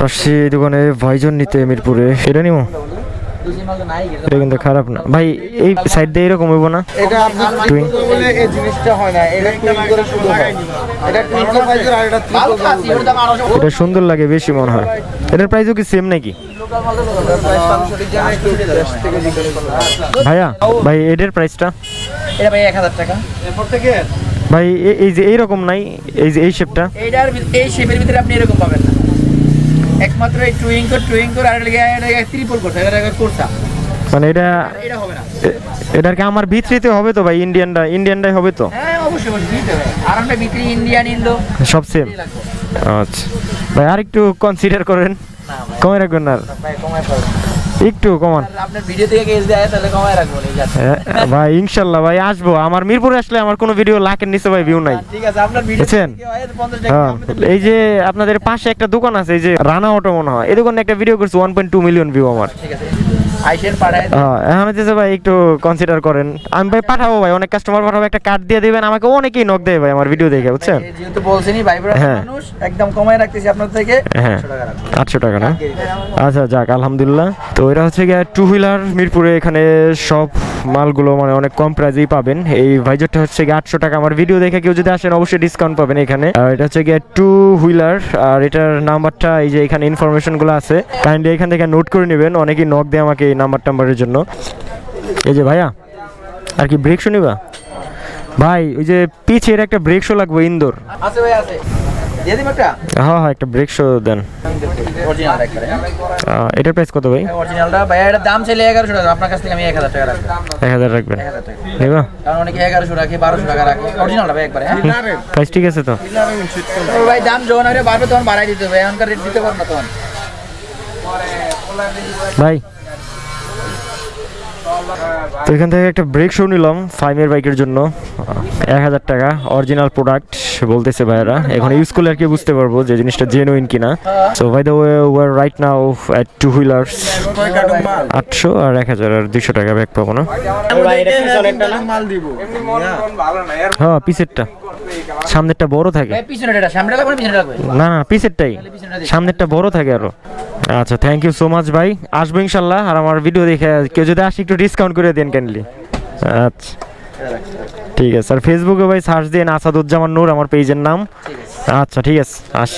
পাশে এই দোকানে ভাইজন নিতে মিরপুরে। এটা নিমো? এটা কিন্তু খারাপ না। ভাই এই সাইড দিয়ে এরকম হইব না? এটা আপনার বলে এই জিনিসটা হয় না এটা টুইন করে শুধু হয়। এটা টুইন সাইজের আর এটা ট্রিপল এটা সুন্দর লাগে বেশি মনে হয়। এটার প্রাইসও কি সেম নাকি? ভাইয়া ভাই এটার প্রাইসটা এটা ভাই এক হাজার টাকা। ভাই এই যে এইরকম নাই? এই যে এই শেপটা এইটার এই শেপের ভিতরে আপনি এরকম পাবেন। একমাত্র এই টুইঙ্কর টুইঙ্কর আর এটা ত্রিপল করছে এটা কোর্সা মানে এটা এটা হবে না। এ- এটার কি আমার ভিতরিতে হবে তো ভাই ইন্ডিয়ানটা ইন্ডিয়ানটাই হবে তো? হ্যাঁ অবশ্যই হবে আর আমরা ভিতরি ইন্ডিয়ান ইন্দো সব সেম আচ্ছা। ভাই আর একটু কনসিডার করেন। না ভাই। কমে রাখবেন না আর। ভাই কমে পাবেন একটু কমান আপনার ভিডিও থেকে কেস দেয় তাহলে কমায় রাখব এই যাচ্ছে হ্যাঁ, ভাই ইনশাল্লাহ ভাই আসব। আমার মিরপুর আসলে আমার কোনো ভিডিও লাখের নিচে ভাই ভিউ নাই। ঠিক আছে আপনার ভিডিও বুঝছেন? হয় 50 টাকা আপনি তো- এই যে আপনাদের পাশে একটা দোকান আছে এই যে রানা অটো মনে হয় এই দোকানে একটা ভিডিও করছে one point two million view আমার। ঠিক আছে আইসেন পাঠায় হ্যাঁ এখন ভাই একটু কনসিডার করেন। আমি ভাই পাঠাবো ভাই অনেক কাস্টমার পাঠাবো একটা কার্ড দিয়ে দিবেন আমাকে অনেকেই নক দেয় ভাই আমার ভিডিও দেখে বুঝছেন? যেহেতু বলছেনই ভাই হ্যাঁ। মানুষ একদম কমায় রাখতেছি আপনার থেকে হ্যাঁ। 100 টাকা রাখব। টাকা না? আচ্ছা যাক আলহামদুলিল্লাহ। তো এটা হচ্ছে গিয়ে টু হুইলার মিরপুরে এখানে সব মালগুলো মানে অনেক কম প্রাইজেই পাবেন। এই ভাইজারটা হচ্ছে গিয়ে আটশো টাকা। আমার ভিডিও দেখে কেউ যদি আসেন, অবশ্যই ডিসকাউন্ট পাবেন এখানে। আর এটা হচ্ছে গিয়ে টু হুইলার আর এটার নাম্বারটা এই যে এখানে ইনফরমেশনগুলো আছে কাইন্ডলি এখান থেকে নোট করে নেবেন। অনেকেই নক দেয় আমাকে এই নাম্বার টাম্বারের জন্য। এই যে ভাইয়া, আর কি ব্রেক শুনিবা? ভাই, ওই যে পিছের একটা ব্রেক শো লাগবে ইন্দোর আছে ভাই, আছে। দিয়ে একটা? হ্যাঁ হ্যাঁ একটা ব্রেক শো দেন। অরিজিনাল একবারে আহ, এটার প্রাইস কত ভাই? অরিজিনালটা ভাই এটার দাম চাইলে টাকা। আপনার কাছ থেকে আমি এক হাজার টাকা রাখব। রাখবেন। টাকা। নেবা কারণ অনেকে এগারোশো রাখে বারোশো টাকা রাখে। অরিজিনালটা ভাই একবারে হ্যাঁ। প্রাইস ঠিক আছে তো। ভাই দাম যখন আগে বাড়বে তখন বাড়াই দিতে হবে। এখনকার রেট দিতে পারব না তখন। ভাই তো এখান থেকে একটা ব্রেক শো নিলাম ফাইমের বাইকের জন্য। এক হাজার টাকা অরিজিনাল প্রোডাক্ট বলতেছে ভাইয়েরা। এখন ইউজ করলে আর কি বুঝতে পারব যে জিনিসটা জেনুইন কিনা। সো ভাই the way war right now at two wheelers আটশো আর এক হাজার আর দুশো টাকা ব্যাগ পাবো না। হ্যাঁ পিসেরটা সামনেরটা বড় থাকে। না না পিছেরটাই। সামনেরটা বড় থাকে আরও। আচ্ছা থ্যাংক ইউ সো মাচ ভাই। আসব ইনশাল্লাহ আর আমার ভিডিও দেখে কেউ যদি আসে একটু ডিসকাউন্ট করে দেন কাইন্ডলি আচ্ছা ঠিক আছে। আর ফেসবুকে ভাই সার্চ দেন আসাদুজ্জামান নূর আমার পেজের নাম। আচ্ছা ঠিক আছে আস।